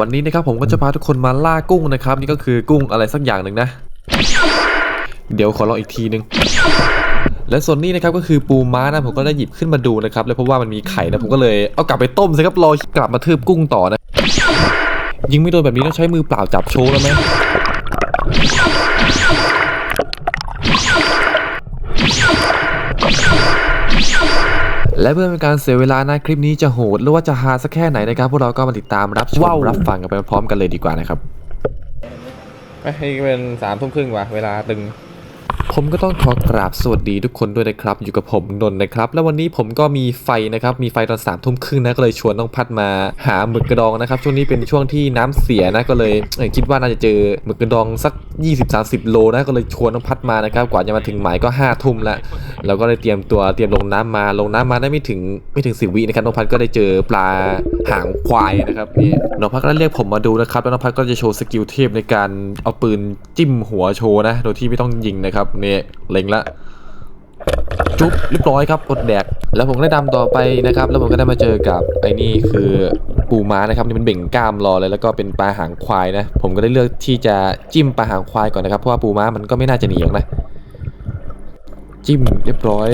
วันนี้นะครับผมก็จะพาทุกคนมาล่ากุ้งนะครับ นี่ก็คือกุ้งอะไรสักอย่างหนึ่งนะ เดี๋ยวขอลองอีกทีนึง และส่วนนี้นะครับก็คือปูม้านะผมก็ได้หยิบขึ้นมาดูนะครับแล้วพบว่ามันมีไข่นะผมก็เลยเอากลับไปต้มสิครับรอกลับมาทืบกุ้งต่อนะยิงไม่โดนแบบนี้ต้องใช้มือเปล่าจับโชว์แล้วไหม และเพื่อเป็นการเสียเวลานะคลิปนี้จะโหดหรือว่าจะฮาสักแค่ไหนนะครับพวกเราก็มาติดตามรับชมรับฟังกันไปพร้อมกันเลยดีกว่านะครับให้เป็นสามทุ่มครึ่งว่ะเวลาตึง ผมก็ต้องขอกราบสวัสดีทุกคนด้วยนะครับ อยู่กับผมนนท์นะครับ แล้ววันนี้ผมก็มีไฟนะครับ มีไฟตอนสามทุ่มครึ่งนะ ก็เลยชวนน้องพัดมาหาหมึกกระดองนะครับ ช่วงนี้เป็นช่วงที่น้ำเสียนะ ก็เลยเอ้ยคิดว่าน่าจะเจอหมึกกระดองสัก 20-30 โลนะ ก็เลยชวนน้องพัดมานะครับ กว่าจะมาถึงหมายก็5้าทุ่มละเราก็เลยเตรียมตัวเตรียมลงน้ำมา ลงน้ำมาได้ไม่ถึงไม่ถึงสิบวินะครับ น้องพัดก็ได้เจอปลาหางควายนะครับนี่ น้องพัดก็เรียกผมมาดูนะครับ แล้วน้องพัดก็จะโชว์สกิลเทพในการเอาปืนจิ้มหัวโชว์นะ โดยที่ไม่ต้องยิงนะครับเนี่ยเล็งละจุ๊บเรียบร้อยครับอดแดก แล้วผมก็ได้ดำต่อไปนะครับ แล้วผมก็ได้มาเจอกับไอ้นี่คือปูม้านะครับนี่มันเบ่งกล้ามรอเลยแล้วก็เป็นปลาหางควายนะ ผมก็ได้เลือกที่จะจิ้มปลาหางควายก่อนนะครับเพราะว่าปูม้ามันก็ไม่น่าจะหนีหรอกนะจิ้มเรียบร้อย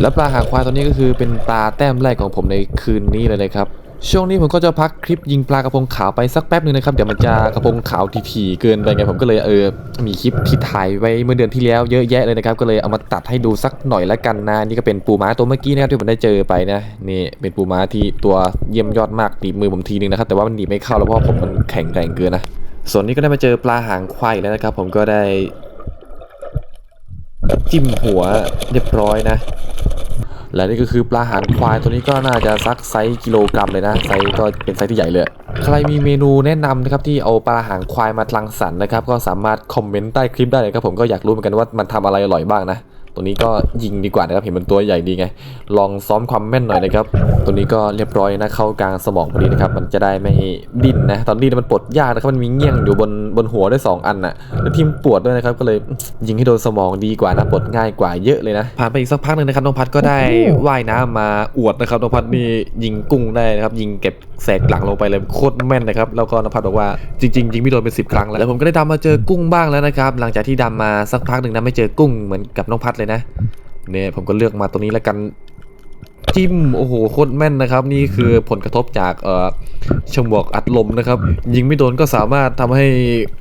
แล้วปลาหางควายตัวนี้ก็คือเป็นปลาแต้มแรกของผมในคืนนี้เลยนะครับ ช่วงนี้ผมก็จะพักคลิปยิงปลากระพงขาวไปสักแป๊บหนึ่งนะครับ เดี๋ยวมันจะกระพงขาวทีๆเกินไปไงผมก็เลยเออมีคลิปที่ถ่ายไว้เมื่อเดือนที่แล้วเยอะแยะเลยนะครับ ก็เลยเอามาตัดให้ดูสักหน่อยละกันนะนี่ก็เป็นปูม้าตัวเมื่อกี้นะครับที่ผมได้เจอไปนะนี่เป็นปูม้าที่ตัวเยี่ยมยอดมากหนีมือผมทีนึงนะครับแต่ว่ามันหนีไม่เข้าแล้วเพราะว่าผมมันแข็งแรงเกินนะส่วนนี้ก็ได้มาเจอปลาหางควายแล้วนะครับ ผมก็ได้จิ้มหัวเรียบร้อยนะ และนี่ก็คือปลาหางควายตัวนี้ก็น่าจะซักไซส์กิโลกรัมเลยนะไซส์ก็เป็นไซส์ที่ใหญ่เลย ใครมีเมนูแนะนำนะครับที่เอาปลาหางควายมาทลังสรรนะครับก็สามารถคอมเมนต์ใต้คลิปได้เลยครับผมก็อยากรู้เหมือนกันว่ามันทำอะไรอร่อยบ้างนะ ตัวนี้ก็ยิงดีกว่านะครับเห็นมันตัวใหญ่ดีไง ลองซ้อมความแม่นหน่อยนะครับ ตัวนี้ก็เรียบร้อยนะเข้ากลางสมองพอดีนะครับ มันจะได้ไม่ดิ้นนะ ตอนดิ้นมันปลดยากนะครับมันมีเงี้ยงอยู่บนบนหัวได้วยสองอันน่ะแล้วทีมปวดด้วยนะครับก็เลยยิงให้โดนสมองดีกว่านะปลดง่ายกว่าเยอะเลยนะผ่านไปอีกสักพักหนึ่งนะครับน้องพัดก็ได้ว่ายน้ำมาอวดนะครับน้องพัดนี่ยิงกุ้งได้นะครับยิงเก็บแสกหลังลงไปเลยโคตรแม่นนะครับแล้วก็น้องพัดบอกว่าจริงๆยิงไม่โดนเป็นสิบครั้งแล้วแล้วผมก็ได้ดำมาเจอกุ้งบ้างแล้วนะครับหลังจากที่ดำมาสักพักหนึ่งนะไม่เจอกุ้งเหมือนกับน้องพัดเลยนะเนี่ยผมก็เลือกมาตรงนี้แล้วกัน จิ้มโอ้โหโคตรแม่นนะครับ นี่คือผลกระทบจากเอ่อฉมวกอัดลมนะครับ ยิงไม่โดนก็สามารถทำให้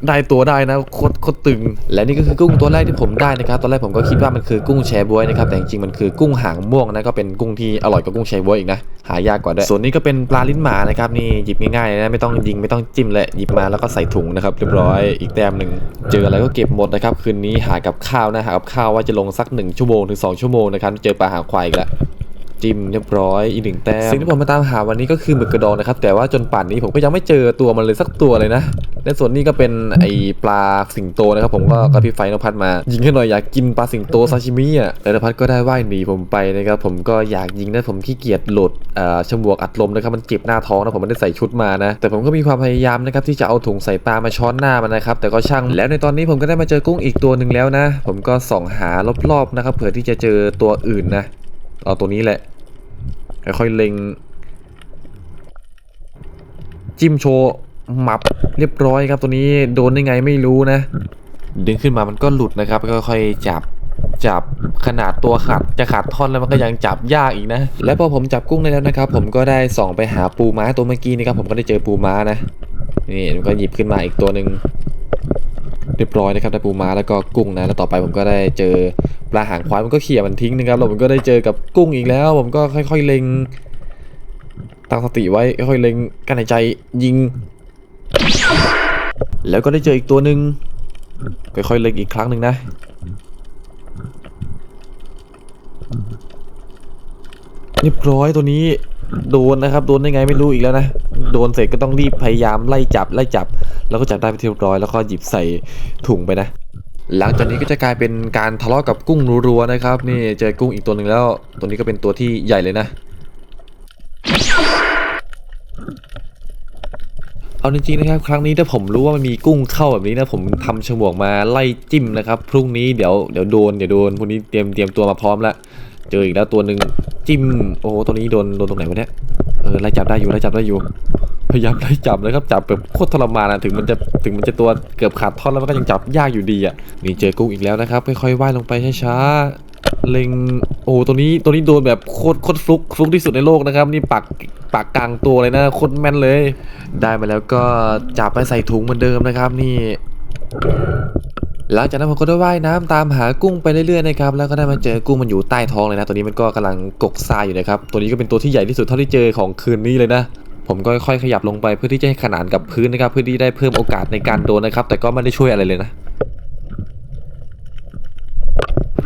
ได้ตัวได้นะโคตรโคตรตึง และนี่ก็คือกุ้งตัวแรกที่ผมได้นะครับ ตอนแรกผมก็คิดว่ามันคือกุ้งแชบวยนะครับแต่จริงๆมันคือกุ้งหางม่วงนะก็เป็นกุ้งที่อร่อยกว่ากุ้งแชบวยอีกนะหายากกว่าด้วยส่วนนี้ก็เป็นปลาลิ้นหมานะครับนี่หยิบง่ายๆนะไม่ต้องยิงไม่ต้องจิ้มเลยหยิบมาแล้วก็ใส่ถุงนะครับเรียบร้อยอีกแต้มหนึ่งเจออะไรก็เก็บหมดนะครับคืนนี้หากับข้าวนะหากับข้าวว่าจะลงสักหนึ่งชั่วโมงถึงสองชั่วโมงนะครับเจอปลาหางควายอีกแล้ว จิ้มเรียบร้อยอีกหนึ่งแต้มสิ่งที่ผมมาตามหาวันนี้ก็คือหมึกกระดองนะครับ แต่ว่าจนป่านนี้ผมก็ยังไม่เจอตัวมันเลยสักตัวเลยนะและส่วนนี้ก็เป็นไอปลาสิงโตนะครับผมก็กระพริบไฟนพัดมา ยิงให้หน่อยอยากกินปลาสิงโตซาชิมิอะแต่นพัดก็ได้ว่ายหนีผมไปนะครับผมก็อยากยิงนะผมขี้เกียจโหลดอ่อฉมวกอัดลมนะครับมันเจ็บหน้าท้องนะผมไม่ได้ใส่ชุดมานะ แต่ผมก็มีความพยายามนะครับที่จะเอาถุงใส่ปลามาช้อนหน้ามันนะครับแต่ก็ช่างแล้วในตอนนี้ผมก็ได้มาเจอกุ้งอีกตัวหนึ่งแล้วนะ ผมก็ส่องหารอบๆนะครับเผื่อที่จะเจอตัวอื่นนะเอาตัวนี้แหละ ค่อยๆเล็ง จิ้มโชว์หมับเรียบร้อยครับ ตัวนี้โดนได้ไงไม่รู้นะ ดึงขึ้นมามันก็หลุดนะครับก็ค่อยๆจับจับขนาดตัวขาดจะขาดท่อนแล้วมันก็ยังจับยากอีกนะ และพอผมจับกุ้งได้แล้วนะครับ ผมก็ได้ส่องไปหาปูม้าตัวเมื่อกี้นะครับผมก็ได้เจอปูม้านะนี่มันก็หยิบขึ้นมาอีกตัวหนึ่งเรียบร้อยนะครับได้ปูม้าแล้วก็กุ้งนะแล้วต่อไปผมก็ได้เจอ ปลาหางควายมันก็เขี่ยมันทิ้งนะครับแล้วผมก็ได้เจอกับกุ้งอีกแล้ว ผมก็ค่อยๆเล็งตั้งสติไว้ค่อยๆเล็งกันหายใจยิง แล้วก็ได้เจออีกตัวหนึ่งค่อยๆเล็งอีกครั้งหนึ่งนะเรียบร้อยตัวนี้โดนนะครับโดนได้ไงไม่รู้อีกแล้วนะโดนเสร็จก็ต้องรีบพยายามไล่จับไล่จับ แล้วก็จับได้ไปเรียบร้อยแล้วก็หยิบใส่ถุงไปนะ หลังจากนี้ก็จะกลายเป็นการทะเลาะกับกุ้งรัวๆนะครับ นี่เจอกุ้งอีกตัวหนึ่งแล้ว ตัวนี้ก็เป็นตัวที่ใหญ่เลยนะ เอาจริงๆนะครับ ครั้งนี้ถ้าผมรู้ว่ามันมีกุ้งเข้าแบบนี้นะ ผมทำฉมวกมาไล่จิ้มนะครับ พรุ่งนี้เดี๋ยวเดี๋ยวโดนเดี๋ยวโดนพรุ่งนี้เตรียมเตรียมตัวมาพร้อมแล้วเจออีกแล้วตัวหนึ่งจิ้มโอ้โหตัวนี้โดนโดนตรงไหนวะเนี่ยเออไล่จับได้อยู่ไล่จับได้อยู่ พยายามไล่จับนะครับจับแบบโคตรทรมานอะถึงมันจะถึงมันจะตัวเกือบขาดท่อนแล้วมันก็ยังจับยากอยู่ดีอะนี่เจอกุ้งอีกแล้วนะครับค่อยๆว่ายลงไปช้าๆเล็งโอ้ตัวนี้ตัวนี้โดนแบบโคตรโคตรฟลุกฟลุกที่สุดในโลกนะครับ นี่ปักปักกลางตัวเลยนะโคตรแม่นเลย ได้มาแล้วก็จับไปใส่ถุงเหมือนเดิมนะครับ นี่หลังจากนั้นผมก็ได้ว่ายน้ำตามหากุ้งไปเรื่อยๆนะครับแล้วก็ได้มาเจอกุ้งมันอยู่ใต้ท้องเลยนะ ตัวนี้มันก็กำลังกกทรายอยู่นะครับตัวนี้ก็เป็นตัวที่ใหญ่ที่สุดเท่าที่เจอของคืนนี้เลยนะ ผมก็ค่อยๆขยับลงไปเพื่อที่จะให้ขนานกับพื้นนะครับ เพื่อที่ได้เพิ่มโอกาสในการโดนนะครับ แต่ก็ไม่ได้ช่วยอะไรเลยนะ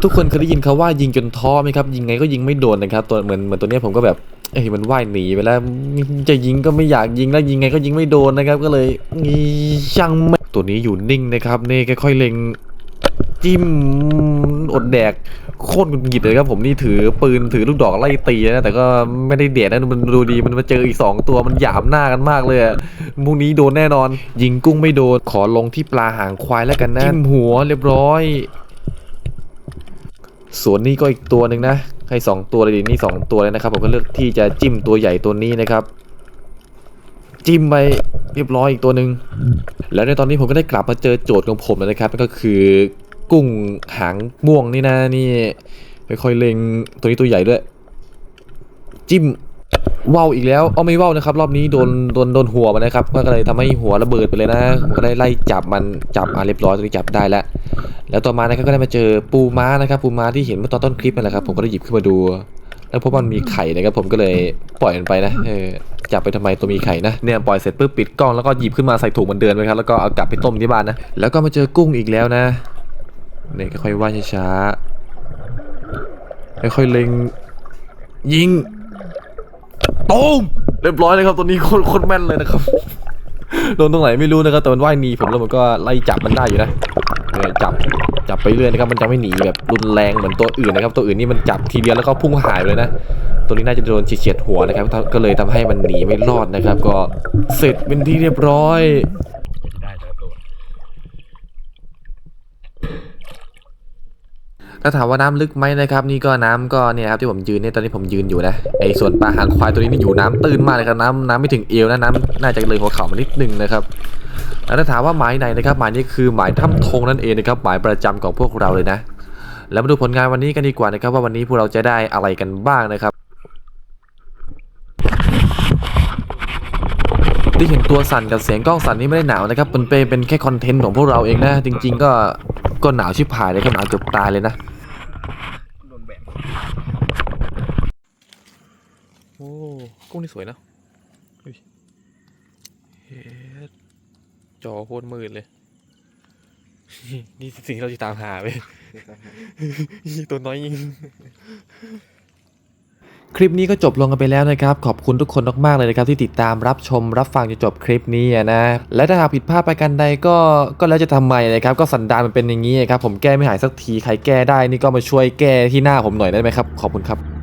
ทุกคนเคยได้ยินเขาว่ายิงจนท้อไหมครับ ยิงไงก็ยิงไม่โดนนะครับ ตัวเหมือนเหมือนตัวนี้ผมก็แบบเอ้ยมันว่ายหนีไปแล้วจะยิงก็ไม่อยากยิงแล้วยิงไงก็ยิงไม่โดนนะครับ ก็เลยช่างไม่ตัวนี้อยู่นิ่งนะครับนี่ค่อยๆเล็ง จิ้มอดแดกโคตรหงุดหงิดเลยครับผมนี่ถือปืนถือลูกดอกไล่ตีนะแต่ก็ไม่ได้เดดนะมันดูดีมันมาเจออีกสองตัวมันหยามหน้ากันมากเลยมุกนี้โดนแน่นอน ยิงกุ้งไม่โดนขอลงที่ปลาหางควายแล้วกันนะจิ้มหัวเรียบร้อยส่วนนี้ก็อีกตัวหนึ่งนะให้สองตัวเลยดินี่สองตัวเลยนะครับผมก็เลือกที่จะจิ้มตัวใหญ่ตัวนี้นะครับ จิ้มไปเรียบร้อยอีกตัวหนึ่งแล้วในตอนนี้ผมก็ได้กลับมาเจอโจทย์ของผมแล้วนะครับก็คือ กุ้งหางม่วงนี่นะนี่ค่อยๆเล็งตัวนี้ตัวใหญ่ด้วย จิ้มว่าวอีกแล้วเอาไม่ว่าวนะครับ รอบนี้โดนโดนโดนหัวมันนะครับ ก็เลยทำให้หัวระเบิดไปเลยนะก็ได้ไล่จับมันจับมาเรียบร้อยตัวนี้จับได้แล้ว แล้วต่อมานะครับก็ได้มาเจอปูม้านะครับ ปูม้าที่เห็นเมื่อตอนต้นคลิปนั่นแหละครับ ผมก็ได้หยิบขึ้นมาดู แล้วพบว่ามันมีไข่นะครับ ผมก็เลยปล่อยมันไปนะเออจับไปทำไมตัวมีไข่นะเนี่ยปล่อยเสร็จปุ๊บปิดกล้องแล้วก็หยิบขึ้นมาใส่ถุงเหมันเดินไปครับแล้วก็เอากลับไปต้มที่บ้านนะแล้วก็มาเจอกุ้งอีกแล้วนะ เนี่ยค่อยๆว่าช้าๆค่อยๆเล็ง ยิงตูมเรียบร้อยเลยครับตัวนี้โคตรโคตรแม่นเลยนะครับโดนตรงไหนไม่รู้นะครับแต่มันว่ายหนีผมแล้วมันก็ไล่จับมันได้อยู่นะเนี่ยจับจับไปเรื่อยนะครับมันจะไม่หนีแบบรุนแรงเหมือนตัวอื่นนะครับ ตัวอื่นนี่มันจับทีเดียวแล้วก็พุ่งหายไปเลยนะตัวนี้น่าจะโดนเฉียดหัวนะครับก็เลยทำให้มันหนีไม่รอดนะครับ ก็เสร็จเป็นที่เรียบร้อย ได้แต่ละตัว ถ้าถามว่าน้ำลึกไหมนะครับ นี่ก็น้ำก็เนี่ยครับที่ผมยืนเนี่ยตอนนี้ผมยืนอยู่นะไอส่วนปลาหางควายตัวนี้นี่อยู่น้ำตื้นมากเลยครับน้ำน้ำไม่ถึงเอวนะน้ำน่าจะเลยหัวเข่ามานิดนึงนะครับแล้วถ้าถามว่าหมายไหนนะครับหมายนี้คือหมายถ้ำธงนั่นเองนะครับหมายประจำของพวกเราเลยนะ แล้วมาดูผลงานวันนี้กันดีกว่านะครับ ว่าวันนี้พวกเราจะได้อะไรกันบ้างนะครับที่เห็นตัวสั่นกับเสียงกล้องสั่นนี่ไม่ได้หนาวนะครับเป็นเป็นแค่คอนเทนต์ของพวกเราเองนะ จริง ๆ ก็ก็หนาวชิบหายเลยก็หนาวเกือบตายเลยนะ โดนแบน โอ้ กุ้งนี่สวยนะเฮ้ยเฮ็ดจอโคตรมืดเลย นี่สิ่งที่เราจะตามหาไปตัวน้อยยิงคลิปนี้ก็จบลงกันไปแล้วนะครับ ขอบคุณทุกคนมากๆเลยนะครับ ที่ติดตามรับชมรับฟังจนจบคลิปนี้อะนะและถ้าหากผิดพลาดไปกันใดก็ก็แล้วจะทำไมนะครับ ก็สันดานมันเป็นอย่างนี้ครับผมแก้ไม่หายสักทีใครแก้ได้นี่ก็มาช่วยแก้ที่หน้าผมหน่อยได้ไหมครับ ขอบคุณครับ